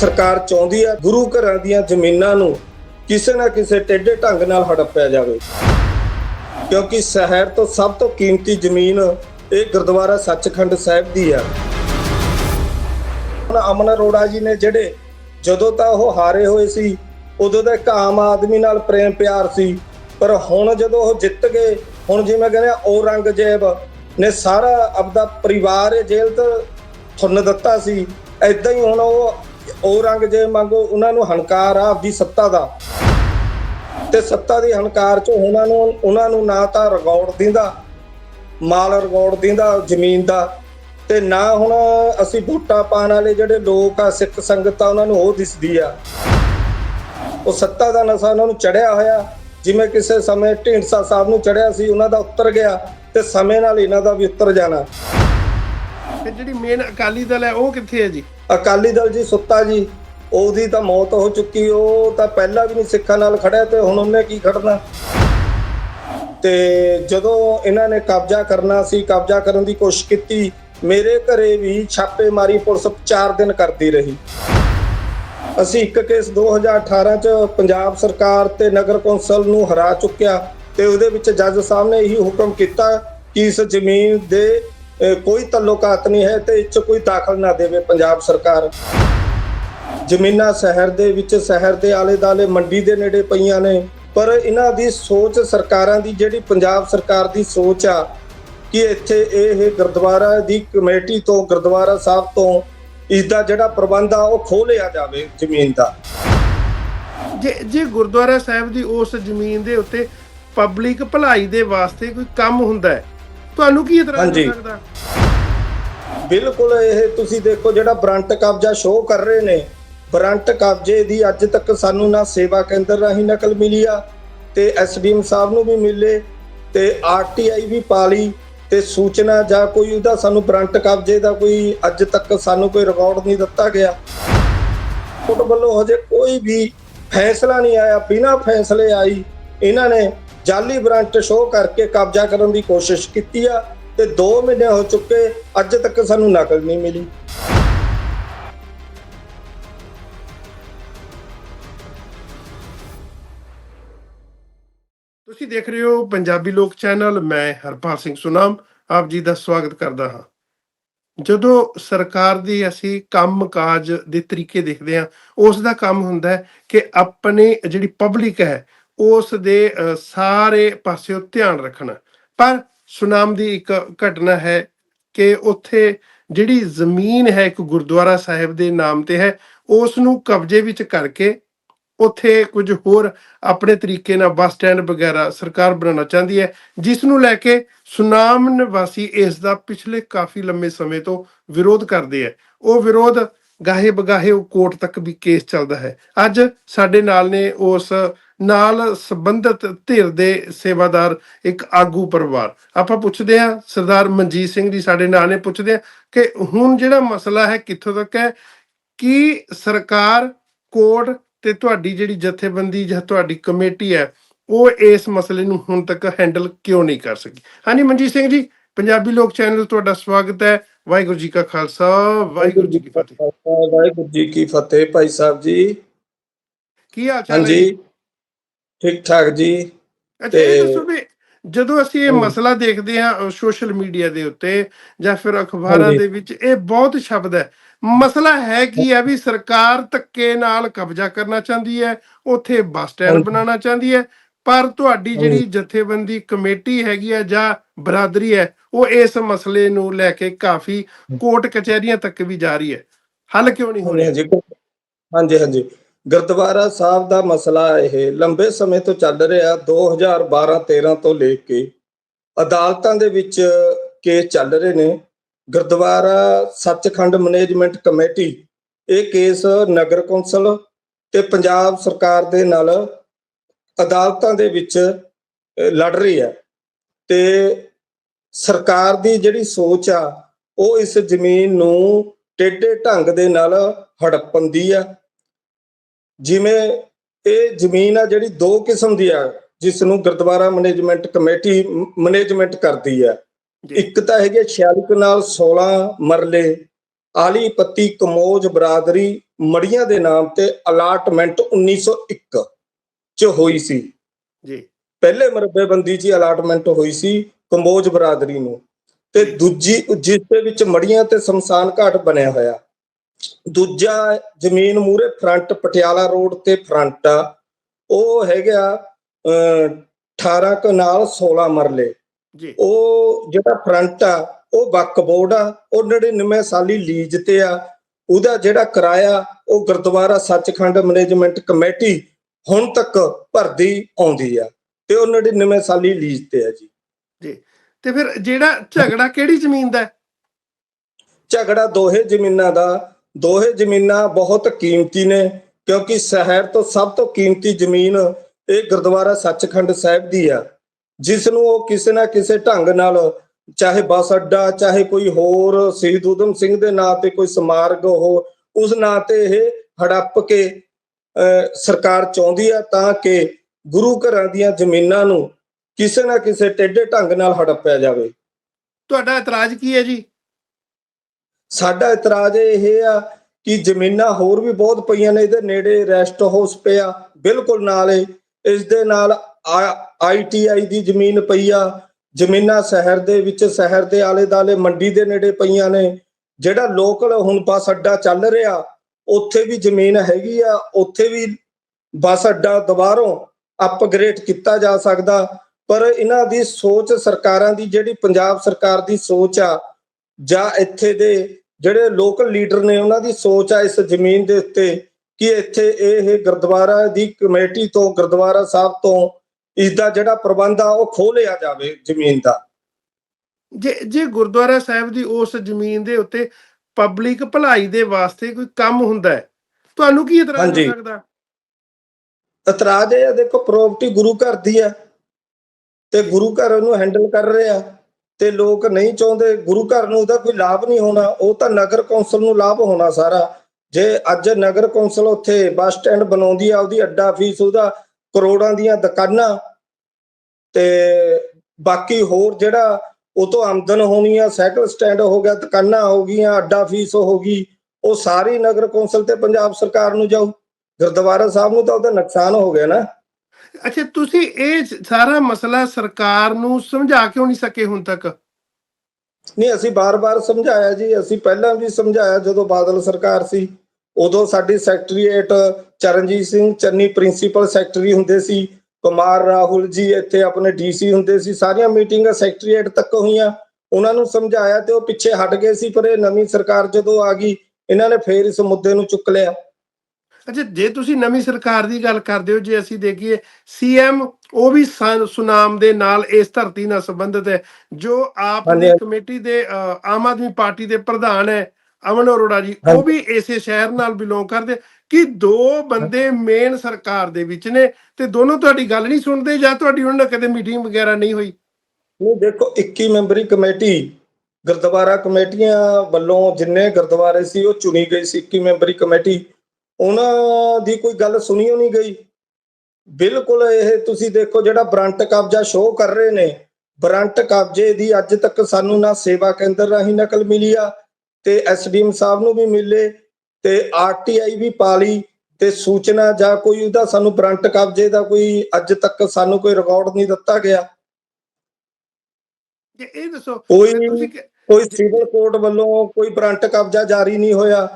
ਸਰਕਾਰ ਚਾਹੁੰਦੀ ਹੈ ਗੁਰੂ ਘਰਾਂ ਦੀਆਂ ਜ਼ਮੀਨਾਂ ਨੂੰ ਕਿਸੇ ਨਾ ਕਿਸੇ ਟੇਢੇ ਢੰਗ ਨਾਲ ਹੜੱਪਿਆ ਜਾਵੇ। ਕਿਉਂਕਿ ਸ਼ਹਿਰ ਤੋਂ ਸਭ ਤੋਂ ਕੀਮਤੀ ਜ਼ਮੀਨ ਇਹ ਗੁਰਦੁਆਰਾ ਸੱਚਖੰਡ ਸਾਹਿਬ ਦੀ ਆ ਅਮਨ ਅਰੋੜਾ ਜੀ ਨੇ ਜਿਹੜੇ ਜਦੋਂ ਤਾਂ ਉਹ ਹਾਰੇ ਹੋਏ ਸੀ, ਉਦੋਂ ਤਾਂ ਇੱਕ ਆਮ ਆਦਮੀ ਨਾਲ ਪ੍ਰੇਮ ਪਿਆਰ ਸੀ। ਪਰ ਹੁਣ ਜਦੋਂ ਉਹ ਜਿੱਤ ਗਏ, ਹੁਣ ਜਿਵੇਂ ਕਹਿੰਦੇ ਆ, ਔਰੰਗਜ਼ੇਬ ਨੇ ਸਾਰਾ ਆਪਦਾ ਪਰਿਵਾਰ ਇਹ ਜੇਲ੍ਹ ਤੋਂ ਥੁੰਨ ਦਿੱਤਾ ਸੀ। ਐਦਾਂ ਹੀ ਹੁਣ ਉਹ ਔਰੰਗਜ਼ੇਬ ਮੰਗੋ, ਉਹਨਾਂ ਨੂੰ ਹੰਕਾਰ ਆ ਆਪਦੀ ਸੱਤਾ ਦਾ। ਤੇ ਸੱਤਾ ਦੀ ਹੰਕਾਰ ਚ ਉਹਨਾਂ ਨੂੰ ਉਹਨਾਂ ਨੂੰ ਨਾ ਤਾਂ ਰਿਕਾਰਡ ਦਿੰਦਾ, ਮਾਲ ਰਿਕਾਰਡ ਦਿੰਦਾ, ਜ਼ਮੀਨ ਦਾ। ਤੇ ਨਾ ਹੁਣ ਅਸੀਂ ਵੋਟਾਂ ਪਾਣ ਵਾਲੇ ਜਿਹੜੇ ਲੋਕ ਆ, ਸਿੱਖ ਸੰਗਤ ਆ, ਉਹਨਾਂ ਨੂੰ ਉਹ ਦਿਸਦੀ ਆ। ਉਹ ਸੱਤਾ ਦਾ ਨਸ਼ਾ ਉਹਨਾਂ ਨੂੰ ਚੜਿਆ ਹੋਇਆ। ਜਿਵੇਂ ਕਿਸੇ ਸਮੇਂ ਢੀਂਡਸਾ ਸਾਹਿਬ ਨੂੰ ਚੜਿਆ ਸੀ, ਉਹਨਾਂ ਦਾ ਉੱਤਰ ਗਿਆ ਤੇ ਸਮੇਂ ਨਾਲ ਇਹਨਾਂ ਦਾ ਵੀ ਉੱਤਰ ਜਾਣਾ। ਤੇ ਜਿਹੜੀ ਮੇਨ ਅਕਾਲੀ ਦਲ ਹੈ, ਉਹ ਕਿੱਥੇ ਹੈ ਜੀ? ਅਕਾਲੀ ਦਲ ਜੀ ਸੁੱਤਾ ਜੀ, ਉਹਦੀ ਤਾਂ ਮੌਤ ਹੋ ਚੁੱਕੀ, ਉਹ ਤਾਂ ਪਹਿਲਾਂ ਵੀ ਨਹੀਂ ਸਿੱਖਾਂ ਨਾਲ ਖੜਿਆ ਤੇ ਹੁਣ ਉਹਨੇ ਕੀ ਖੜਨਾ? ਤੇ ਜਦੋਂ ਇਹਨਾਂ ਨੇ ਕਬਜ਼ਾ ਕਰਨਾ ਸੀ, ਕਬਜ਼ਾ ਕਰਨ ਦੀ ਕੋਸ਼ਿਸ਼ ਕੀਤੀ, ਮੇਰੇ ਘਰੇ ਵੀ ਛਾਪੇਮਾਰੀ ਪੁਲਿਸ 4 ਦਿਨ ਕਰਦੀ ਰਹੀ। ਅਸੀਂ ਇੱਕ ਕੇਸ 2018 ਚ ਪੰਜਾਬ ਸਰਕਾਰ ਤੇ ਨਗਰ ਕੌਂਸਲ ਨੂੰ ਹਰਾ ਚੁੱਕਿਆ ਤੇ ਉਹਦੇ ਵਿੱਚ ਜੱਜ ਸਾਹਿਬ ਨੇ ਇਹੀ ਹੁਕਮ ਕੀਤਾ ਕਿ ਇਸ ਜ਼ਮੀਨ ਦੇ ਕੋਈ ਤਾਲੁਕਾਤ ਨਹੀਂ ਹੈ ਤੇ ਇਹ ਕੋਈ ਦਾਖਲ ਨਾ ਦੇਵੇ ਪੰਜਾਬ ਸਰਕਾਰ। ਜ਼ਮੀਨਾਂ ਸ਼ਹਿਰ ਦੇ ਵਿੱਚ, ਸ਼ਹਿਰ ਦੇ ਆਲੇ-ਦਾਲੇ ਮੰਡੀ ਦੇ ਨੇੜੇ ਪਈਆਂ ਨੇ, ਪਰ ਇਹਨਾਂ ਦੀ ਸੋਚ ਸਰਕਾਰਾਂ ਦੀ, ਜਿਹੜੀ ਪੰਜਾਬ ਸਰਕਾਰ ਦੀ ਸੋਚ ਆ, ਕਿ ਇੱਥੇ ਇਹ ਗੁਰਦੁਆਰਾ ਦੀ ਕਮੇਟੀ ਤੋਂ, ਗੁਰਦੁਆਰਾ ਸਾਹਿਬ ਤੋਂ ਇਸ ਦਾ ਜਿਹੜਾ ਪ੍ਰਬੰਧ ਆ, ਉਹ ਖੋਹ ਲਿਆ ਜਾਵੇ ਜ਼ਮੀਨ ਦਾ। ਜੇ ਜੇ ਗੁਰਦੁਆਰਾ ਸਾਹਿਬ ਦੀ ਉਸ ਜ਼ਮੀਨ ਦੇ ਉੱਤੇ ਪਬਲਿਕ ਭਲਾਈ ਦੇ ਵਾਸਤੇ ਕੋਈ ਕੰਮ ਹੁੰਦਾ ਹੈ ਤੁਹਾਨੂੰ ਕੀ ਇਤਰਾਜ਼ ਹਾਂਜੀ। ਹੋ ਸਕਦਾ ਬਿਲਕੁਲ ਇਹ ਤੁਸੀਂ ਦੇਖੋ ਜਿਹੜਾ ਬਰੰਟ ਕਬਜ਼ਾ ਸ਼ੋਅ ਕਰ ਰਹੇ ਨੇ ਬਰੰਟ ਕਬਜ਼ੇ ਦੀ ਅੱਜ ਤੱਕ ਸਾਨੂੰ ਨਾ ਸੇਵਾ ਕੇਂਦਰ ਰਾਹੀਂ ਨਕਲ ਮਿਲੀ ਆ ਤੇ ਐਸਡੀਐਮ ਸਾਹਿਬ ਨੂੰ ਵੀ ਮਿਲੇ ਤੇ ਆਰਟੀਆਈ ਵੀ ਪਾਲੀ ਤੇ ਸੂਚਨਾ ਜਾਂ ਕੋਈ ਉਹਦਾ ਸਾਨੂੰ ਬਰੰਟ ਕਬਜ਼ੇ ਦਾ ਕੋਈ ਅੱਜ ਤੱਕ ਸਾਨੂੰ ਕੋਈ ਰਿਕਾਰਡ ਨਹੀਂ ਦਿੱਤਾ ਗਿਆ ਕੋਰਟ ਵੱਲੋਂ ਹਜੇ ਕੋਈ ਵੀ ਫੈਸਲਾ ਨਹੀਂ ਆਇਆ ਬਿਨਾਂ ਫੈਸਲੇ ਆਈ ਇਹਨਾਂ ਨੇ ਜਾਲੀ ਬ੍ਰਾਂਟ ਸ਼ੋਅ ਕਰਕੇ ਕਬਜ਼ਾ ਕਰਨ ਦੀ ਕੋਸ਼ਿਸ਼ ਕੀਤੀ ਆ ਤੇ 2 ਮਹੀਨੇ ਹੋ ਚੁੱਕੇ, ਅੱਜ ਤੱਕ ਸਾਨੂੰ ਨਕਲ ਨਹੀਂ ਮਿਲੀ। ਤੁਸੀਂ ਦੇਖ ਰਹੇ ਹੋ ਪੰਜਾਬੀ ਲੋਕ ਚੈਨਲ, ਮੈਂ ਹਰਪਾਲ ਸਿੰਘ ਸੁਨਾਮ, ਆਪ ਜੀ ਦਾ ਸਵਾਗਤ ਕਰਦਾ ਹਾਂ। ਜਦੋਂ ਸਰਕਾਰ ਦੀ ਅਸੀਂ ਕੰਮਕਾਜ ਦੇ ਤਰੀਕੇ ਦੇਖਦੇ ਹਾਂ, ਉਸ ਦਾ ਕੰਮ ਹੁੰਦਾ ਹੈ ਕਿ ਆਪਣੇ ਜਿਹੜੀ ਪਬਲਿਕ ਹੈ ਉਸ ਦੇ ਸਾਰੇ ਪਾਸਿਓਂ ਧਿਆਨ ਰੱਖਣਾ। ਪਰ ਸੁਨਾਮ ਦੀ ਇੱਕ ਘਟਨਾ ਹੈ ਕਿ ਉੱਥੇ ਜਿਹੜੀ ਜ਼ਮੀਨ ਹੈ ਇੱਕ ਗੁਰਦੁਆਰਾ ਸਾਹਿਬ ਦੇ ਨਾਮ ਤੇ ਹੈ ਉਸ ਨੂੰ ਕਬਜ਼ੇ ਵਿੱਚ ਕਰਕੇ ਉੱਥੇ ਕੁਝ ਹੋਰ ਆਪਣੇ ਤਰੀਕੇ ਨਾਲ ਬੱਸ ਸਟੈਂਡ ਵਗੈਰਾ ਸਰਕਾਰ ਬਣਾਉਣਾ ਚਾਹੁੰਦੀ ਹੈ ਜਿਸ ਨੂੰ ਲੈ ਕੇ ਸੁਨਾਮ ਨਿਵਾਸੀ ਇਸ ਦਾ ਪਿਛਲੇ ਕਾਫੀ ਲੰਮੇ ਸਮੇਂ ਤੋਂ ਵਿਰੋਧ ਕਰਦੇ ਹੈ। ਉਹ ਵਿਰੋਧ ਗਾਹੇ ਬਗਾਹੇ ਉਹ ਕੋਰਟ ਤੱਕ ਵੀ ਕੇਸ ਚੱਲਦਾ ਹੈ। ਅੱਜ ਸਾਡੇ ਨਾਲ ਨੇ ਉਸ ਨਾਲ ਸੰਬੰਧਿਤ ਧਿਰ ਦੇ ਸੇਵਾਦਾਰ ਇੱਕ ਆਗੂ ਪਰਿਵਾਰ। ਆਪਾਂ ਪੁੱਛਦੇ ਹਾਂ ਸਰਦਾਰ ਮਨਜੀਤ ਸਿੰਘ ਜੀ ਸਾਡੇ ਨਾਲ ਨੇ ਪੁੱਛਦੇ ਹਾਂ ਕਿ ਹੁਣ ਜਿਹੜਾ ਮਸਲਾ ਹੈ ਕਿੱਥੋਂ ਤੱਕ ਹੈ? ਕੀ ਸਰਕਾਰ ਕੋਰਟ ਤੇ ਤੁਹਾਡੀ ਜਿਹੜੀ ਜਥੇਬੰਦੀ ਜਾਂ ਤੁਹਾਡੀ ਕਮੇਟੀ ਹੈ ਉਹ ਇਸ ਮਸਲੇ ਨੂੰ ਹੁਣ ਤੱਕ ਹੈਂਡਲ ਕਿਉਂ ਨਹੀਂ ਕਰ ਸਕੀ? ਹਾਂਜੀ ਮਨਜੀਤ ਸਿੰਘ ਜੀ ਪੰਜਾਬੀ ਲੋਕ ਚੈਨਲ ਤੁਹਾਡਾ ਸਵਾਗਤ ਹੈ। ਵਾਹਿਗੁਰੂ ਜੀ ਕਾ ਖਾਲਸਾ ਵਾਹਿਗੁਰੂ ਜੀ ਕੀ ਫਤਿਹ। ਵਾਹਿਗੁਰੂ ਜੀ ਕੀ ਫਤਿਹ ਭਾਈ ਸਾਹਿਬ ਜੀ। ਕੀ ਹਾਲ ਚਾਲ ਹੈ ਜੀ? ਠੀਕ ਠਾਕ ਜੀ ਅੱਛਾ ਇਹ ਤੇ- ਦੱਸੋ ਵੀ ਜਦੋਂ ਅਸੀਂ ਇਹ। ਮਸਲਾ ਦੇਖਦੇ ਹਾਂ ਸੋਸ਼ਲ ਮੀਡੀਆ ਦੇ ਉੱਤੇ ਜਾਂ ਫਿਰ ਅਖਬਾਰਾਂ ਹਾਂਜੀ। ਦੇ ਵਿੱਚ ਇਹ ਬਹੁਤ ਸ਼ਬਦ ਹੈ ਮਸਲਾ ਹੈ ਕੀ ਹੈ ਵੀ ਸਰਕਾਰ ਧੱਕੇ ਨਾਲ ਕਬਜ਼ਾ ਕਰਨਾ ਚਾਹੁੰਦੀ ਹੈ ਉੱਥੇ ਬੱਸ ਸਟੈਂਡ ਹਾਂਜੀ। ਬਣਾਉਣਾ ਚਾਹੁੰਦੀ ਹੈ ਪਰ ਤੁਹਾਡੀ ਜਿਹੜੀ। ਜਥੇਬੰਦੀ ਕਮੇਟੀ ਹੈਗੀ ਹੈ ਜਾਂ ਬਰਾਦਰੀ ਹੈ ਉਹ ਇਸ ਮਸਲੇ ਨੂੰ ਲੈ ਕੇ ਕਾਫੀ ਕੋਰਟ ਕਚਹਿਰੀਆਂ ਤੱਕ ਵੀ ਜਾ ਰਹੀ ਹੈ ਹੱਲ ਕਿਉਂ ਨਹੀਂ ਹੋ ਰਿਹਾ ਹਾਂਜੀ ਹਾਂਜੀ ਹਾਂਜੀ ਗੁਰਦੁਆਰਾ ਸਾਹਿਬ ਦਾ ਮਸਲਾ ਇਹ ਲੰਬੇ ਸਮੇਂ ਤੋਂ ਚੱਲ ਰਿਹਾ 2012-13 ਤੋਂ ਲੈ ਕੇ ਅਦਾਲਤਾਂ ਦੇ ਵਿੱਚ ਕੇਸ ਚੱਲ ਰਹੇ ਨੇ। ਗੁਰਦੁਆਰਾ ਸੱਚਖੰਡ ਮੈਨੇਜਮੈਂਟ ਕਮੇਟੀ, ਇਹ ਕੇਸ ਨਗਰ ਕੌਂਸਲ ਤੇ ਪੰਜਾਬ ਸਰਕਾਰ ਦੇ ਨਾਲ ਅਦਾਲਤਾਂ ਦੇ ਵਿੱਚ ਲੜ ਰਹੀ ਹੈ। ਤੇ ਸਰਕਾਰ ਦੀ ਜਿਹੜੀ ਸੋਚ ਆ, ਉਹ ਇਸ ਜ਼ਮੀਨ ਨੂੰ ਟੇਢੇ ਢੰਗ ਦੇ ਨਾਲ ਹੜੱਪਣ ਦੀ ਆ। ਜਿਵੇਂ ਇਹ ਜ਼ਮੀਨ ਆ ਜਿਹੜੀ ਦੋ ਕਿਸਮ ਦੀ ਆ ਜਿਸ ਨੂੰ ਗੁਰਦੁਆਰਾ ਮੈਨੇਜਮੈਂਟ ਕਮੇਟੀ ਮੈਨੇਜਮੈਂਟ ਕਰਦੀ ਆ। ਜੀ। ਇੱਕ ਤਾਂ ਹੈਗੇ 46 ਕਨਾਲ 16 ਮਰਲੇ ਆਲੀ ਪੱਤੀ ਕਮੋਜ ਬਰਾਦਰੀ ਮੜੀਆਂ ਦੇ ਨਾਮ ਤੇ ਅਲਾਟਮੈਂਟ 1901 ਚ ਹੋਈ ਸੀ। ਜੀ। ਪਹਿਲੇ ਮਰਬੇਬੰਦੀ 'ਚ ਅਲਾਟਮੈਂਟ ਹੋਈ ਸੀ ਕੰਬੋਜ ਬਰਾਦਰੀ ਨੂੰ। ਤੇ ਦੂਜੀ ਜਿਸ ਦੇ ਵਿੱਚ ਮੜੀਆਂ ਤੇ ਸ਼ਮਸ਼ਾਨ ਘਾਟ ਬਣਿਆ ਹੋਇਆ। ਦੂਜਾ ਜ਼ਮੀਨ ਮੂਰੇ ਫਰੰਟ ਪਟਿਆਲਾ ਰੋਡ ਤੇ ਫਰੰਟ ਆ। ਉਹ ਹੈਗਾ ਅਹ, 18 ਕਨਾਲ 16 ਮਰਲੇ। ਜੀ। ਉਹ ਜਿਹੜਾ ਫਰੰਟ ਆ ਉਹ ਵਕ ਬੋਰਡ ਆ ਉਹ 99 ਸਾਲੀ ਲੀਜ਼ ਤੇ ਆ। ਉਹਦਾ ਜਿਹੜਾ ਕਿਰਾਇਆ ਉਹ ਗੁਰਦੁਆਰਾ ਸੱਚਖੰਡ ਮੈਨੇਜਮੈਂਟ ਕਮੇਟੀ ਹੁਣ ਤੱਕ ਭਰਦੀ ਆਉਂਦੀ ਆ ਤੇ ਉਹ 99 ਸਾਲੀ ਲੀਜ਼ ਤੇ ਆ ਜੀ। ਤੇ ਫਿਰ ਜਿਹੜਾ ਝਗੜਾ ਕਿਹੜੀ ਜ਼ਮੀਨ ਦਾ? ਝਗੜਾ ਦੋਹੇ ਜ਼ਮੀਨਾਂ ਦਾ ਦੋਹੇ ਜ਼ਮੀਨਾਂ ਬਹੁਤ ਕੀਮਤੀ ਨੇ, ਕਿਉਂਕਿ ਸ਼ਹਿਰ ਤੋਂ ਸਭ ਤੋਂ ਕੀਮਤੀ ਜ਼ਮੀਨ ਇਹ ਗੁਰਦੁਆਰਾ ਸੱਚਖੰਡ ਸਾਹਿਬ ਦੀ ਆ, ਜਿਸ ਨੂੰ ਉਹ ਕਿਸੇ ਨਾ ਕਿਸੇ ਢੰਗ ਨਾਲ ਚਾਹੇ ਬੱਸ ਅੱਡਾ, ਚਾਹੇ ਕੋਈ ਹੋਰ ਸ਼ਹੀਦ ਊਧਮ ਸਿੰਘ ਦੇ ਨਾਂ ਤੇ ਕੋਈ ਸਮਾਰਕ ਹੋ ਉਸ ਨਾਂ ਤੇ ਇਹ ਹੜੱਪ ਕੇ ਸਰਕਾਰ ਚਾਹੁੰਦੀ ਆ ਤਾਂ ਕਿ ਗੁਰੂ ਘਰਾਂ ਦੀਆਂ ਜ਼ਮੀਨਾਂ ਨੂੰ ਕਿਸੇ ਨਾ ਕਿਸੇ ਟੇਢੇ ਢੰਗ ਨਾਲ ਹੜੱਪਿਆ ਜਾਵੇ। ਤੁਹਾਡਾ ਇਤਰਾਜ਼ ਕੀ ਹੈ ਜੀ? ਸਾਡਾ ਇਤਰਾਜ਼ ਇਹ ਆ ਕਿ ਜ਼ਮੀਨਾਂ ਹੋਰ ਵੀ ਬਹੁਤ ਪਈਆਂ ਨੇ, ਇਹਦੇ ਨੇੜੇ ਰੈਸਟ ਹਾਊਸ ਪਿਆ, ਬਿਲਕੁਲ ਨਾਲ ਹੀ ਇਸ ਦੇ ਨਾਲ ਆਈਟੀਆਈ ਦੀ ਜ਼ਮੀਨ ਪਈ ਆ। ਜ਼ਮੀਨਾਂ ਸ਼ਹਿਰ ਦੇ ਵਿੱਚ, ਸ਼ਹਿਰ ਦੇ ਆਲੇ ਦਾਲੇ ਮੰਡੀ ਦੇ ਨੇੜੇ ਪਈਆਂ ਨੇ। ਜਿਹੜਾ ਲੋਕਲ ਹੁਣ ਬੱਸ ਅੱਡਾ ਚੱਲ ਰਿਹਾ, ਉੱਥੇ ਵੀ ਜ਼ਮੀਨ ਹੈਗੀ ਆ, ਉੱਥੇ ਵੀ ਬੱਸ ਅੱਡਾ ਦੁਬਾਰੋਂ ਅਪਗ੍ਰੇਡ ਕੀਤਾ ਜਾ ਸਕਦਾ। ਪਰ ਇਹਨਾਂ ਦੀ ਸੋਚ ਸਰਕਾਰਾਂ ਦੀ, ਜਿਹੜੀ ਪੰਜਾਬ ਸਰਕਾਰ ਦੀ ਸੋਚ ਆ, ਜਾਂ ਇੱਥੇ ਦੇ ਜਿਹੜੇ ਲੋਕਲ ਲੀਡਰ ਨੇ ਉਹਨਾਂ ਦੀ ਸੋਚ ਆ ਇਸ ਜ਼ਮੀਨ ਦੇ ਉੱਤੇ ਕਿ ਇੱਥੇ ਇਹ ਗੁਰਦੁਆਰਾ ਦੀ ਕਮੇਟੀ ਤੋਂ ਗੁਰਦੁਆਰਾ ਸਾਹਿਬ ਤੋਂ ਇਸ ਦਾ ਜਿਹੜਾ ਪ੍ਰਬੰਧ ਆ ਉਹ ਖੋਹ ਲਿਆ ਜਾਵੇ ਜ਼ਮੀਨ ਦਾ। ਜੇ ਜੇ ਗੁਰਦੁਆਰਾ ਸਾਹਿਬ ਦੀ ਉਸ ਜ਼ਮੀਨ ਦੇ ਉੱਤੇ ਪਬਲਿਕ ਭਲਾਈ ਦੇ ਵਾਸਤੇ ਕੋਈ ਕੰਮ ਹੁੰਦਾ ਹੈ ਤੁਹਾਨੂੰ ਕੀ ਇਤਰਾਜ਼। ਹੋ ਸਕਦਾ ਇਤਰਾਜ਼ ਇਹ ਦੇਖੋ ਪ੍ਰਾਪਰਟੀ ਗੁਰੂ ਘਰ ਦੀ ਆ ਤੇ ਗੁਰੂ ਘਰ ਉਹਨੂੰ ਹੈਂਡਲ ਕਰ ਰਹੇ। ਤੇ ਲੋਕ ਨਹੀਂ ਚਾਹੁੰਦੇ, ਗੁਰੂ ਘਰ ਨੂੰ ਉਹਦਾ ਕੋਈ ਲਾਭ ਨਹੀਂ ਹੋਣਾ, ਉਹ ਤਾਂ ਨਗਰ ਕੌਂਸਲ ਨੂੰ ਲਾਭ ਹੋਣਾ ਸਾਰਾ। ਜੇ ਅੱਜ ਨਗਰ ਕੌਂਸਲ ਉੱਥੇ ਬੱਸ ਸਟੈਂਡ ਬਣਾਉਂਦੀ ਆ, ਉਹਦੀ ਅੱਡਾ ਫੀਸ, ਉਹਦਾ ਕਰੋੜਾਂ ਦੀਆਂ ਦੁਕਾਨਾਂ ਤੇ ਬਾਕੀ ਹੋਰ ਜਿਹੜਾ ਉਹ ਤੋਂ ਆਮਦਨ ਹੋਣੀ ਆ, ਸਾਈਕਲ ਸਟੈਂਡ ਹੋ ਗਿਆ, ਦੁਕਾਨਾਂ ਹੋ ਗਈਆਂ, ਅੱਡਾ ਫੀਸ ਹੋ ਗਈ, ਉਹ ਸਾਰੀ ਨਗਰ ਕੌਂਸਲ ਤੇ ਪੰਜਾਬ ਸਰਕਾਰ ਨੂੰ ਜਾਊ। ਗੁਰਦੁਆਰਾ ਸਾਹਿਬ ਨੂੰ ਤਾਂ ਉਹਦਾ ਨੁਕਸਾਨ ਹੋ ਗਿਆ ਨਾ। ਅੱਛਾ, ਤੁਸੀਂ ਇਹ ਸਾਰਾ ਮਸਲਾ ਸਰਕਾਰ ਨੂੰ ਸਮਝਾ ਕਿਉਂ ਨਹੀਂ ਸਕੇ ਹੁਣ ਤੱਕ? ਨਹੀਂ, ਅਸੀਂ ਬਾਰ-ਬਾਰ ਸਮਝਾਇਆ ਜੀ। ਅਸੀਂ ਪਹਿਲਾਂ ਵੀ ਸਮਝਾਇਆ ਜਦੋਂ ਬਾਦਲ ਸਰਕਾਰ ਸੀ। ਉਦੋਂ ਸਾਡੀ secretariat Charanjit Singh Channi principal secretary ਹੁੰਦੇ ਸੀ। ਕੁਮਾਰ ਰਾਹੁਲ ਜੀ ਇੱਥੇ ਆਪਣੇ ਡੀਸੀ ਹੁੰਦੇ ਸੀ। ਸਾਰੀਆਂ ਮੀਟਿੰਗਾਂ ਸੈਕਟਰੀਏਟ ਤੱਕ ਹੋਈਆਂ। ਉਹਨਾਂ ਨੂੰ ਸਮਝਾਇਆ ਤੇ ਉਹ ਪਿੱਛੇ ਹਟ ਗਏ ਸੀ, ਪਰ ਇਹ ਨਵੀਂ ਸਰਕਾਰ ਜਦੋਂ ਆ ਗਈ, ਇਹਨਾਂ ਨੇ ਫੇਰ ਇਸ ਮੁੱਦੇ ਨੂੰ ਚੁੱਕ ਲਿਆ। ਅੱਛਾ ਜੇ ਤੁਸੀਂ ਨਵੀਂ ਸਰਕਾਰ ਦੀ ਗੱਲ ਕਰਦੇ ਹੋ ਜੇ ਅਸੀਂ ਦੇਖੀਏ ਸੀਐਮ ਉਹ ਵੀ ਸਨ- ਸੁਨਾਮ ਦੇ ਨਾਲ ਇਸ ਧਰਤੀ ਨਾਲ ਸੰਬੰਧਿਤ ਹੈ ਜੋ ਆਪ ਦੀ। ਕਮੇਟੀ ਦੇ ਆਮ ਆਦਮੀ ਪਾਰਟੀ ਦੇ ਪ੍ਰਧਾਨ ਹੈ ਅਮਨ ਅਰੋੜਾ ਜੀ ਉਹ। ਵੀ ਇਸੇ ਸ਼ਹਿਰ ਨਾਲ ਬਿਲੋਂਗ ਕਰਦੇ ਕਿ ਦੋ ਬੰਦੇ ਮੇਨ ਸਰਕਾਰ ਦੇ ਵਿੱਚ ਨੇ ਤੇ ਦੋਨੋਂ ਤੁਹਾਡੀ ਗੱਲ ਨਹੀਂ ਸੁਣਦੇ ਜਾਂ ਤੁਹਾਡੀ ਉਹਨਾਂ ਨਾਲ ਕਦੇ ਮੀਟਿੰਗ ਵਗੈਰਾ ਨਹੀਂ ਹੋਈ ਨਹੀਂ ਦੇਖੋ 21 ਮੈਂਬਰੀ ਕਮੇਟੀ ਗੁਰਦੁਆਰਾ ਕਮੇਟੀਆਂ ਵੱਲੋਂ ਜਿੰਨੇ ਗੁਰਦੁਆਰੇ ਸੀ ਉਹ ਚੁਣੀ ਗਈ ਸੀ 21 ਮੈਂਬਰੀ ਕਮੇਟੀ ਉਹਨਾਂ ਦੀ ਕੋਈ ਗੱਲ ਸੁਣੀ ਓ ਨਹੀਂ ਗਈ। ਬਿਲਕੁਲ ਇਹ ਤੁਸੀਂ ਦੇਖੋ ਜਿਹੜਾ ਬਰੰਟ ਕਬਜ਼ਾ ਸ਼ੋਅ ਕਰ ਰਹੇ ਨੇ। ਬਰੰਟ ਕਬਜ਼ੇ ਦੀ ਅੱਜ ਤੱਕ ਸਾਨੂੰ ਨਾ ਸੇਵਾ ਕੇਂਦਰ ਰਾਹੀਂ ਨਕਲ ਮਿਲੀ ਆ ਤੇ ਐਸਡੀਐਮ ਸਾਹਿਬ ਨੂੰ ਵੀ ਮਿਲੇ ਤੇ ਆਰਟੀਆਈ ਵੀ ਪਾਲੀ ਤੇ ਸੂਚਨਾ ਜਾਂ ਕੋਈ ਉਹਦਾ ਸਾਨੂੰ ਬਰੰਟ ਕਬਜ਼ੇ ਦਾ ਕੋਈ ਅੱਜ ਤੱਕ ਸਾਨੂੰ ਕੋਈ ਰਿਕਾਰਡ ਨਹੀਂ ਦਿੱਤਾ ਗਿਆ। ਜੇ ਇਹ ਦੱਸੋ ਕੋਈ ਕੋਈ ਸਿਵਲ ਕੋਰਟ ਵੱਲੋਂ ਕੋਈ ਬਰੰਟ ਕਬਜ਼ਾ ਜਾਰੀ ਨਹੀਂ ਹੋਇਆ।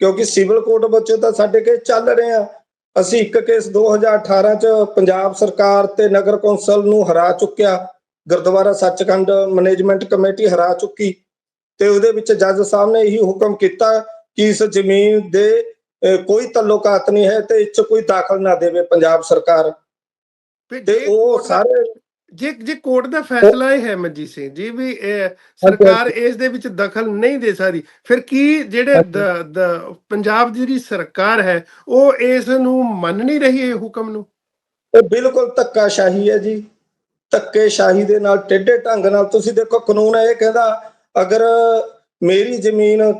ਕਿਉਂਕਿ ਸਿਵਲ ਕੋਰਟ ਵਿੱਚ ਤਾਂ ਸਾਡੇ ਕੇਸ ਚੱਲ ਰਹੇ ਆ। ਅਸੀਂ ਇੱਕ ਕੇਸ 2018 ਚ ਪੰਜਾਬ ਸਰਕਾਰ ਤੇ ਨਗਰ ਕੌਂਸਲ ਨੂੰ ਹਰਾ ਚੁੱਕਿਆ। ਗੁਰਦੁਆਰਾ ਸੱਚਖੰਡ ਮੈਨੇਜਮੈਂਟ ਕਮੇਟੀ ਹਰਾ ਚੁੱਕੀ ਤੇ ਉਹਦੇ ਵਿੱਚ ਜੱਜ ਸਾਹਿਬ ਨੇ ਇਹੀ ਹੁਕਮ ਕੀਤਾ ਕਿ ਇਸ ਜ਼ਮੀਨ ਦੇ ਕੋਈ ਤਾਲੁਕਾਤ ਨਹੀਂ ਹੈ ਤੇ ਇਸ 'ਚ ਕੋਈ ਦਾਖਲ ਨਾ ਦੇਵੇ ਪੰਜਾਬ ਸਰਕਾਰ। ਤੇ ਉਹ ਸਾਰੇ ਜੇ ਜੇ ਕੋਰਟ ਦਾ ਫੈਸਲਾ ਇਹ ਹੈ ਮਨਜੀਤ ਸਿੰਘ ਜੀ ਵੀ ਇਹ ਸਰਕਾਰ ਇਸ ਦੇ ਵਿੱਚ ਦਖਲ ਨਹੀਂ ਦੇ ਸਕਦੀ ਫਿਰ ਕੀ ਜਿਹੜੇ ਪੰਜਾਬ ਦੀ ਜਿਹੜੀ ਸਰਕਾਰ ਹੈ ਉਹ ਇਸ ਨੂੰ ਮੰਨ ਨਹੀਂ ਰਹੀ ਇਹ ਹੁਕਮ ਨੂੰ? ਇਹ ਬਿਲਕੁਲ ਧੱਕਾਸ਼ਾਹੀ ਹੈ ਜੀ। ਧੱਕੇਸ਼ਾਹੀ ਦੇ ਨਾਲ ਟੇਢੇ ਢੰਗ ਨਾਲ ਤੁਸੀਂ ਦੇਖੋ ਕਾਨੂੰਨ ਇਹ ਕਹਿੰਦਾ ਅਗਰ ਮੇਰੀ ਜ਼ਮੀਨ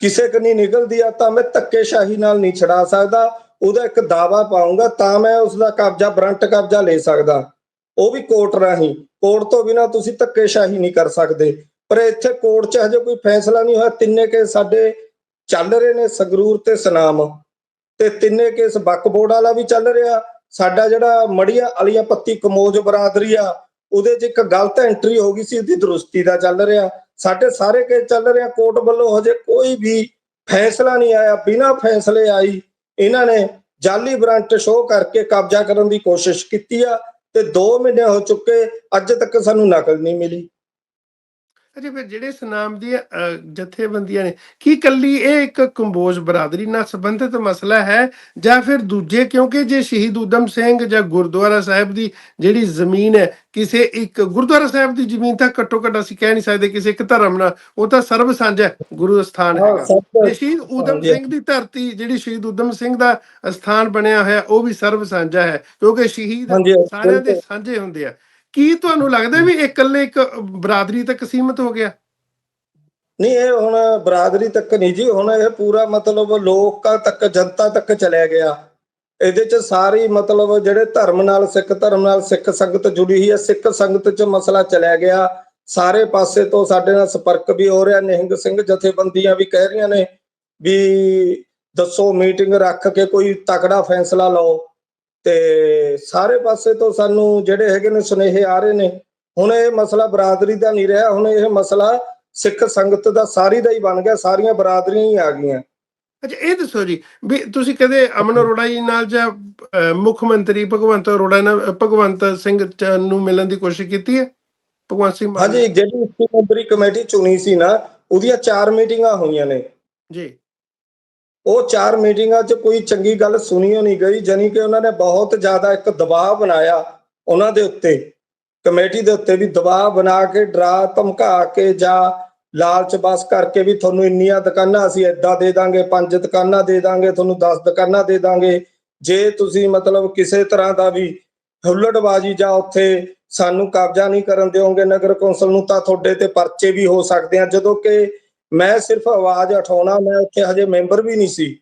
ਕਿਸੇ ਕਨੀ ਨਿਕਲਦੀ ਆ ਤਾਂ ਮੈਂ ਧੱਕੇਸ਼ਾਹੀ ਨਾਲ ਨਹੀਂ ਛਡਾ ਸਕਦਾ ਉਹਦਾ ਇੱਕ ਦਾਵਾ ਪਾਉਂਗਾ ਤਾਂ ਮੈਂ ਉਸ ਦਾ ਕਬਜ਼ਾ ਬਰੰਟ ਕਬਜ਼ਾ ਲੈ ਸਕਦਾ। ਉਹ ਵੀ ਕੋਰਟ ਰਾਹੀਂ, ਕੋਰਟ ਤੋਂ ਬਿਨਾ ਤੁਸੀਂ ਧੱਕੇਸ਼ਾਹੀ ਨਹੀਂ ਕਰ ਸਕਦੇ। ਪਰ ਇੱਥੇ ਕੋਰਟ 'ਚ ਹਜੇ ਕੋਈ ਫੈਸਲਾ ਨਹੀਂ ਹੋਇਆ। ਤਿੰਨੇ ਕੇਸ ਸਾਡੇ ਚੱਲ ਰਹੇ ਨੇ, ਸੰਗਰੂਰ ਤੇ ਸਨਾਮ। ਤੇ ਤਿੰਨੇ ਕੇਸ ਬੱਕ ਬੋਰਡ ਵਾਲਾ ਵੀ ਚੱਲ ਰਿਹਾ। ਸਾਡਾ ਜਿਹੜਾ ਮੜੀਆਂ ਅਲੀਆਂ ਪੱਤੀ ਕਮੋਜ ਬਰਾਦਰੀ ਆ, ਉਹਦੇ 'ਚ ਇੱਕ ਗਲਤ ਐਂਟਰੀ ਹੋ ਗਈ ਸੀ, ਉਹਦੀ ਦਰੁਸਤੀ ਦਾ ਚੱਲ ਰਿਹਾ। ਸਾਡੇ ਸਾਰੇ ਕੇਸ ਚੱਲ ਰਿਹਾ ਕੋਰਟ ਵੱਲੋਂ ਹਜੇ ਕੋਈ ਵੀ ਫੈਸਲਾ ਨਹੀਂ ਆਇਆ। ਬਿਨਾਂ ਫੈਸਲੇ ਆਈ, ਇਹਨਾਂ ਨੇ ਜਾਲੀ ਵਾਰੰਟ ਸ਼ੋਅ ਕਰਕੇ ਕਬਜ਼ਾ ਕਰਨ ਦੀ ਕੋਸ਼ਿਸ਼ ਕੀਤੀ ਆ। ਤੇ 2 ਮਹੀਨੇ ਹੋ ਚੁੱਕੇ ਅੱਜ ਤੱਕ ਸਾਨੂੰ ਨਕਲ ਨਹੀਂ ਮਿਲੀ। ਅੱਛਾ ਫਿਰ ਜਿਹੜੇ ਸਨਾਮ ਦੀਆਂ ਜਥੇਬੰਦੀਆਂ ਨੇ ਕੀ ਕੱਲੀ ਇਹ ਇੱਕ ਕੰਬੋਜ ਬਰਾਦਰੀ ਨਾਲ ਸੰਬੰਧਿਤ ਮਸਲਾ ਹੈ ਜਾਂ ਫਿਰ ਦੂਜੇ ਕਿਉਂਕਿ ਜੇ ਸ਼ਹੀਦ ਉਦਮ ਸਿੰਘ ਜਾਂ ਗੁਰਦੁਆਰਾ ਸਾਹਿਬ ਦੀ ਜਿਹੜੀ ਜ਼ਮੀਨ ਹੈ ਕਿਸੇ ਇੱਕ ਗੁਰਦੁਆਰਾ ਸਾਹਿਬ ਦੀ ਜ਼ਮੀਨ ਤਾਂ ਘੱਟੋ ਘੱਟ ਅਸੀਂ ਕਹਿ ਨਹੀਂ ਸਕਦੇ ਕਿਸੇ ਇੱਕ ਧਰਮ ਨਾਲ ਉਹ ਤਾਂ ਸਰਬ ਸਾਂਝਾ ਗੁਰੂ ਸਥਾਨ ਹਾਂ, ਹੈਗਾ ਸ਼ਹੀਦ ਉਦਮ। ਸਿੰਘ ਦੀ ਧਰਤੀ ਜਿਹੜੀ ਸ਼ਹੀਦ ਉਦਮ ਸਿੰਘ ਦਾ ਸਥਾਨ ਬਣਿਆ ਹੋਇਆ ਉਹ ਵੀ ਸਰਬ ਸਾਂਝਾ ਹੈ ਕਿਉਂਕਿ ਸ਼ਹੀਦ ਸਾਰਿਆਂ ਦੇ। ਸਾਂਝੇ ਹੁੰਦੇ ਆ ਕੀ ਤੁਹਾਨੂੰ ਲੱਗਦਾ ਵੀ ਇਕੱਲੇ ਇੱਕ ਬਰਾਦਰੀ ਤੱਕ ਸੀਮਿਤ ਹੋ ਗਿਆ? ਨਹੀਂ, ਇਹ ਹੁਣ ਬਰਾਦਰੀ ਤੱਕ ਨਹੀਂ ਜੀ, ਹੁਣ ਇਹ ਪੂਰਾ ਮਤਲਬ ਲੋਕਾਂ ਤੱਕ, ਜਨਤਾ ਤੱਕ ਚਲਿਆ ਗਿਆ। ਇਹਦੇ ਚ ਸਾਰੀ ਮਤਲਬ ਜਿਹੜੇ ਧਰਮ ਨਾਲ, ਸਿੱਖ ਧਰਮ ਨਾਲ, ਸਿੱਖ ਸੰਗਤ ਜੁੜੀ ਹੋਈ ਹੈ, ਸਿੱਖ ਸੰਗਤ ਚ ਮਸਲਾ ਚਲਿਆ ਗਿਆ। ਸਾਰੇ ਪਾਸੇ ਤੋਂ ਸਾਡੇ ਨਾਲ ਸੰਪਰਕ ਵੀ ਹੋ ਰਿਹਾ, ਨਿਹੰਗ ਸਿੰਘ ਜਥੇਬੰਦੀਆਂ ਵੀ ਕਹਿ ਰਹੀਆਂ ਨੇ ਵੀ ਦੱਸੋ ਮੀਟਿੰਗ ਰੱਖ ਕੇ ਕੋਈ ਤਕੜਾ ਫੈਸਲਾ ਲਓ। ਤੇ ਸਾਰੇ ਪਾਸੇ ਤੋਂ ਸਾਨੂੰ ਜਿਹੜੇ ਹੈਗੇ ਨੇ ਸੁਨੇਹੇ ਆ ਰਹੇ ਨੇ ਹੁਣ ਇਹ ਮਸਲਾ ਬਰਾਦਰੀ ਦਾ ਨਹੀਂ ਰਿਹਾ ਹੁਣ ਇਹ ਮਸਲਾ ਸਿੱਖ ਸੰਗਤ ਦਾ ਸਾਰੀ ਦਾ ਹੀ ਬਣ ਗਿਆ ਸਾਰੀਆਂ ਬਰਾਦਰੀਆਂ ਹੀ ਆ ਗਈਆਂ। ਅੱਛਾ ਇਹ ਦੱਸੋ ਜੀ ਵੀ ਤੁਸੀਂ ਕਦੇ ਅਮਨ ਅਰੋੜਾ ਜੀ ਨਾਲ ਜਾਂ ਮੁੱਖ ਮੰਤਰੀ ਭਗਵੰਤ ਅਰੋੜਾ ਨਾਲ ਭਗਵੰਤ ਸਿੰਘ ਨੂੰ ਮਿਲਣ ਦੀ ਕੋਸ਼ਿਸ਼ ਕੀਤੀ ਹੈ? ਭਗਵੰਤ ਸਿੰਘ ਹਾਂਜੀ ਜਿਹੜੀ ਇੱਕੀ ਮੈਂਬਰੀ ਕਮੇਟੀ ਚੁਣੀ ਸੀ ਨਾ ਉਹਦੀਆਂ ਚਾਰ ਮੀਟਿੰਗਾਂ ਹੋਈਆਂ ਨੇ। ਜੀ। ਉਹ ਚਾਰ ਮੀਟਿੰਗਾਂ 'ਚ ਕੋਈ ਚੰਗੀ ਗੱਲ ਸੁਣੀ ਨਹੀਂ ਗਈ, ਜਾਣੀ ਕਿ ਉਹਨਾਂ ਨੇ ਬਹੁਤ ਜ਼ਿਆਦਾ ਇੱਕ ਦਬਾਅ ਬਣਾਇਆ ਉਹਨਾਂ ਦੇ ਉੱਤੇ। ਕਮੇਟੀ ਦੇ ਉੱਤੇ ਵੀ ਦਬਾਅ ਬਣਾ ਕੇ, ਡਰਾ, ਧਮਕਾ ਕੇ ਜਾਂ ਲਾਲਚ ਬਸ ਕਰਕੇ ਵੀ ਤੁਹਾਨੂੰ ਇੰਨੀਆਂ ਦੁਕਾਨਾਂ ਅਸੀਂ ਏਦਾਂ ਦੇ ਦਾਂਗੇ, ਪੰਜ ਦੁਕਾਨਾਂ ਦੇ ਦਾਂਗੇ, ਤੁਹਾਨੂੰ 10 ਦੁਕਾਨਾਂ ਦੇ ਦਾਂਗੇ। ਜੇ ਤੁਸੀਂ ਮਤਲਬ ਕਿਸੇ ਤਰ੍ਹਾਂ ਦਾ ਵੀ ਹੁੱਲੜਬਾਜੀ ਜਾਂ ਉੱਥੇ ਸਾਨੂੰ ਕਬਜ਼ਾ ਨਹੀਂ ਕਰਨ ਦਿਓਗੇ ਨਗਰ ਕੌਂਸਲ ਨੂੰ, ਤਾਂ ਤੁਹਾਡੇ ਤੇ ਪਰਚੇ ਵੀ ਹੋ ਸਕਦੇ ਆ। ਜਦੋਂ ਕਿ ਮੈਂ ਸਿਰਫ ਆਵਾਜ਼ ਉਠਾਉਣਾ, ਮੈਂ ਉੱਥੇ ਹਜੇ ਮੈਂਬਰ ਵੀ ਨਹੀਂ ਸੀ।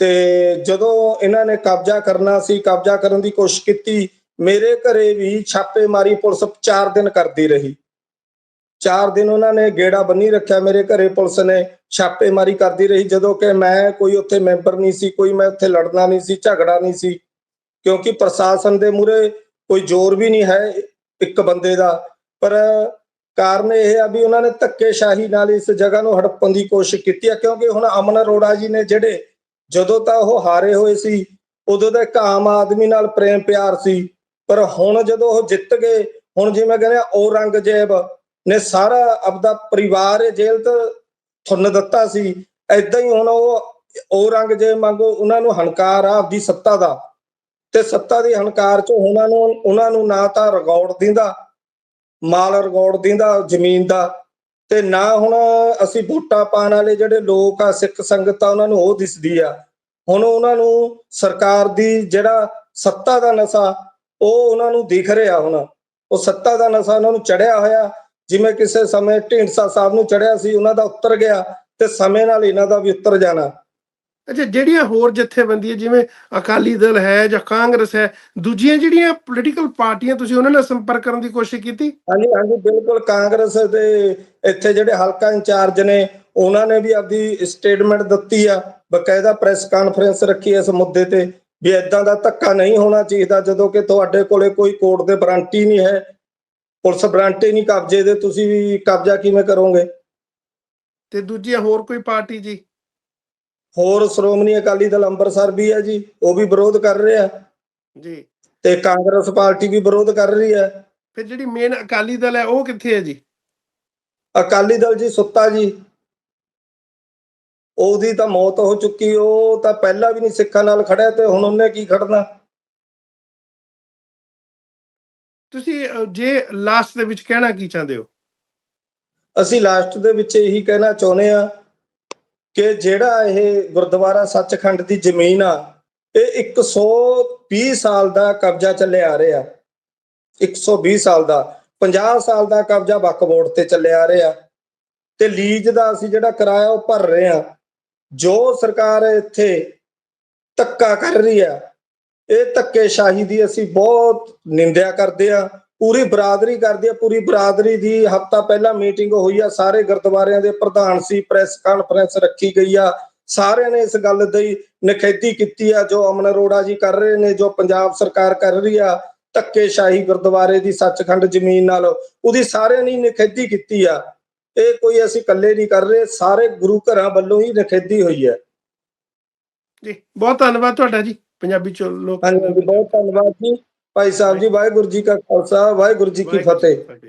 ਤੇ ਜਦੋਂ ਇਹਨਾਂ ਨੇ ਕਬਜ਼ਾ ਕਰਨਾ ਸੀ, ਕਬਜ਼ਾ ਕਰਨ ਦੀ ਕੋਸ਼ਿਸ਼ ਕੀਤੀ, ਮੇਰੇ ਘਰੇ ਵੀ ਛਾਪੇਮਾਰੀ ਪੁਲਿਸ 4 ਦਿਨ ਕਰਦੀ ਰਹੀ। 4 ਦਿਨ ਉਹਨਾਂ ਨੇ ਗੇੜਾ ਬੰਨੀ ਰੱਖਿਆ ਮੇਰੇ ਘਰੇ, ਪੁਲਿਸ ਨੇ ਛਾਪੇਮਾਰੀ ਕਰਦੀ ਰਹੀ। ਜਦੋਂ ਕਿ ਮੈਂ ਕੋਈ ਉੱਥੇ ਮੈਂਬਰ ਨਹੀਂ ਸੀ, ਕੋਈ ਮੈਂ ਉੱਥੇ ਲੜਨਾ ਨਹੀਂ ਸੀ, ਝਗੜਾ ਨਹੀਂ ਸੀ, ਕਿਉਂਕਿ ਪ੍ਰਸ਼ਾਸਨ ਦੇ ਮੂਰੇ ਕੋਈ ਜ਼ੋਰ ਵੀ ਨਹੀਂ ਹੈ ਇੱਕ ਬੰਦੇ ਦਾ। ਪਰ ਕਾਰਨ ਇਹ ਆ ਵੀ ਉਹਨਾਂ ਨੇ ਧੱਕੇਸ਼ਾਹੀ ਨਾਲ ਇਸ ਜਗ੍ਹਾ ਨੂੰ ਹੜਪਣ ਦੀ ਕੋਸ਼ਿਸ਼ ਕੀਤੀ ਆ, ਕਿਉਂਕਿ ਹੁਣ ਅਮਨ ਅਰੋੜਾ ਜੀ ਨੇ ਜਿਹੜੇ ਜਦੋਂ ਤਾਂ ਉਹ ਹਾਰੇ ਹੋਏ ਸੀ, ਉਦੋਂ ਤਾਂ ਇੱਕ ਆਮ ਆਦਮੀ ਨਾਲ ਪ੍ਰੇਮ ਪਿਆਰ ਸੀ, ਪਰ ਹੁਣ ਜਦੋਂ ਉਹ ਜਿੱਤ ਗਏ, ਹੁਣ ਜਿਵੇਂ ਕਹਿੰਦੇ ਆ, ਔਰੰਗਜ਼ੇਬ ਨੇ ਸਾਰਾ ਆਪਦਾ ਪਰਿਵਾਰ ਇਹ ਜੇਲ੍ਹ ਤੋਂ ਥੁੰਨ ਦਿੱਤਾ ਸੀ ਐਦਾਂ ਹੀ ਹੁਣ ਉਹ ਔਰੰਗਜ਼ੇਬ ਮੰਗੋ ਉਹਨਾਂ ਨੂੰ ਹੰਕਾਰ ਆ ਆਪਦੀ ਸੱਤਾ ਦਾ, ਤੇ ਸੱਤਾ ਦੀ ਹੰਕਾਰ ਚ ਉਹਨਾਂ ਨੂੰ ਉਹਨਾਂ ਨੂੰ ਨਾ ਤਾਂ ਰਿਕਾਰਡ ਦਿੰਦਾ ਮਾਲ ਰਿਕਾਰਡ ਦਿੰਦਾ ਜ਼ਮੀਨ ਦਾ। ਤੇ ਨਾ ਹੁਣ ਅਸੀਂ ਵੋਟਾਂ ਪਾਣ ਵਾਲੇ ਜਿਹੜੇ ਲੋਕ ਆ, ਸਿੱਖ ਸੰਗਤ ਆ, ਉਹਨਾਂ ਨੂੰ ਉਹ ਦਿਸਦੀ ਆ। ਹੁਣ ਉਹਨਾਂ ਨੂੰ ਸਰਕਾਰ ਦੀ ਜਿਹੜਾ ਸੱਤਾ ਦਾ ਨਸ਼ਾ, ਉਹ ਉਹਨਾਂ ਨੂੰ ਦਿਖ ਰਿਹਾ ਹੁਣ। ਉਹ ਸੱਤਾ ਦਾ ਨਸ਼ਾ ਉਹਨਾਂ ਨੂੰ ਚੜਿਆ ਹੋਇਆ। ਜਿਵੇਂ ਕਿਸੇ ਸਮੇਂ ਢੀਂਡਸਾ ਸਾਹਿਬ ਨੂੰ ਚੜਿਆ ਸੀ, ਉਹਨਾਂ ਦਾ ਉੱਤਰ ਗਿਆ ਤੇ ਸਮੇਂ ਨਾਲ ਇਹਨਾਂ ਦਾ ਵੀ ਉੱਤਰ ਜਾਣਾ। ਅੱਛਾ ਜਿਹੜੀਆਂ ਹੋਰ ਜਥੇਬੰਦੀਆਂ ਜਿਵੇਂ ਅਕਾਲੀ ਦਲ ਹੈ ਜਾਂ ਕਾਂਗਰਸ ਹੈ ਦੂਜੀਆਂ ਜਿਹੜੀਆਂ ਪੋਲੀਟੀਕਲ ਪਾਰਟੀਆਂ ਤੁਸੀਂ ਉਹਨਾਂ ਨਾਲ ਸੰਪਰਕ ਕਰਨ ਦੀ ਕੋਸ਼ਿਸ਼ ਕੀਤੀ? ਹਾਂਜੀ ਹਾਂਜੀ ਬਿਲਕੁਲ ਕਾਂਗਰਸ ਦੇ ਇੱਥੇ ਜਿਹੜੇ ਹਲਕਾ ਇੰਚਾਰਜ ਨੇ ਉਹਨਾਂ ਨੇ ਵੀ ਆਪਦੀ ਸਟੇਟਮੈਂਟ ਦਿੱਤੀ ਆ ਬਕਾਇਦਾ ਪ੍ਰੈਸ ਕਾਨਫਰੰਸ ਰੱਖੀ ਇਸ ਮੁੱਦੇ ਤੇ ਵੀ ਇਦਾਂ ਦਾ ਧੱਕਾ ਨਹੀਂ ਹੋਣਾ ਚਾਹੀਦਾ ਜਦੋਂ ਕਿ ਤੁਹਾਡੇ ਕੋਲੇ ਕੋਈ ਕੋਰਟ ਦੇ ਵਾਰੰਟੀ ਨਹੀਂ ਹੈ ਪੁਲਿਸ ਵਾਰੰਟੀ ਨਹੀਂ ਕਬਜ਼ੇ ਦੇ ਤੁਸੀਂ ਵੀ ਕਬਜ਼ਾ ਕਿਵੇਂ ਕਰੋਗੇ? ਤੇ ਦੂਜੀਆਂ ਹੋਰ ਕੋਈ ਪਾਰਟੀ ਜੀ? ਹੋਰ ਸ਼੍ਰੋਮਣੀ ਅਕਾਲੀ ਦਲ ਅੰਮ੍ਰਿਤਸਰ ਵੀ ਹੈ ਜੀ ਉਹ ਵੀ ਵਿਰੋਧ ਕਰ ਰਿਹਾ। ਜੀ। ਤੇ ਕਾਂਗਰਸ ਪਾਰਟੀ ਵੀ ਵਿਰੋਧ ਕਰ ਰਹੀ ਹੈ। ਫਿਰ ਜਿਹੜੀ ਮੇਨ ਅਕਾਲੀ ਦਲ ਹੈ ਉਹ ਕਿੱਥੇ ਹੈ ਜੀ? ਅਕਾਲੀ ਦਲ ਜੀ ਸੁੱਤਾ ਜੀ। ਉਹਦੀ ਤਾਂ ਮੌਤ ਹੋ ਚੁੱਕੀ ਉਹ ਤਾਂ ਪਹਿਲਾਂ ਵੀ ਨਹੀਂ ਸਿੱਖਾਂ ਨਾਲ ਖੜਿਆ ਤੇ ਹੁਣ ਉਹਨੇ ਕੀ ਖੜਨਾ? ਤੁਸੀਂ ਜੇ ਲਾਸਟ ਦੇ ਵਿੱਚ ਕਹਿਣਾ ਕੀ ਚਾਹੁੰਦੇ ਹੋ? ਅਸੀਂ ਲਾਸਟ ਦੇ ਵਿੱਚ ਇਹੀ ਕਹਿਣਾ ਚਾਹੁੰਦੇ ਆ ਕਿ ਜਿਹੜਾ ਇਹ ਗੁਰਦੁਆਰਾ ਸੱਚਖੰਡ ਦੀ ਜ਼ਮੀਨ ਆ, ਇਹ 120 ਸਾਲ ਦਾ ਕਬਜ਼ਾ ਚੱਲਿਆ ਆ ਰਿਹਾ। 120 ਸਾਲ ਦਾ 50 ਸਾਲ ਦਾ ਕਬਜ਼ਾ ਵਕਫ ਬੋਰਡ ਤੇ ਚੱਲਿਆ ਆ ਰਿਹਾ। ਤੇ ਲੀਜ਼ ਦਾ ਅਸੀਂ ਜਿਹੜਾ ਕਿਰਾਇਆ ਉਹ ਭਰ ਰਹੇ ਆ, ਜੋ ਸਰਕਾਰ ਇੱਥੇ ਧੱਕਾ ਕਰ ਰਹੀ ਆ, ਇਹ ਧੱਕੇਸ਼ਾਹੀ ਦੀ ਅਸੀਂ ਬਹੁਤ ਨਿੰਦਿਆ ਕਰਦੇ ਆ। ਪੂਰੀ ਬਰਾਦਰੀ ਕਰਦੀ ਆ ਪੂਰੀ ਬਰਾਦਰੀ ਦੀ ਹਫਤਾ ਪਹਿਲਾਂ ਮੀਟਿੰਗ ਹੋਈ ਆ ਸਾਰੇ ਗੁਰਦੁਆਰਿਆਂ ਦੇ ਪ੍ਰਧਾਨ ਸੀ ਪ੍ਰੈਸ ਕਾਨਫਰੰਸ ਰੱਖੀ ਗਈ ਆ ਸਾਰਿਆਂ ਨੇ ਇਸ ਗੱਲ ਦੀ ਨਿਖੇਧੀ ਕੀਤੀ ਆ ਜੋ ਅਮਨ ਅਰੋੜਾ ਜੀ ਕਰ ਰਹੇ ਨੇ ਜੋ ਪੰਜਾਬ ਸਰਕਾਰ ਕਰ ਰਹੀ ਆ ਧੱਕੇਸ਼ਾਹੀ ਗੁਰਦੁਆਰੇ ਦੀ ਸੱਚਖੰਡ ਜ਼ਮੀਨ ਨਾਲ ਉਹਦੀ ਸਾਰਿਆਂ ਨੇ ਨਿਖੇਧੀ ਕੀਤੀ ਆ। ਇਹ ਕੋਈ ਅਸੀਂ ਇਕੱਲੇ ਨਹੀਂ ਕਰ ਰਹੇ ਸਾਰੇ ਗੁਰੂ ਘਰਾਂ ਵੱਲੋਂ ਹੀ ਨਿਖੇਧੀ ਹੋਈ ਹੈ ਜੀ ਬਹੁਤ ਧੰਨਵਾਦ ਤੁਹਾਡਾ ਜੀ ਪੰਜਾਬੀ ਚ ਲੋਕ ਹਾਂਜੀ, ਬਹੁਤ ਧੰਨਵਾਦ ਜੀ। ਭਾਈ ਸਾਹਿਬ ਜੀ ਵਾਹਿਗੁਰੂ ਜੀ ਕਾ ਖਾਲਸਾ ਵਾਹਿਗੁਰੂ ਜੀ ਕੀ ਫਤਿਹ।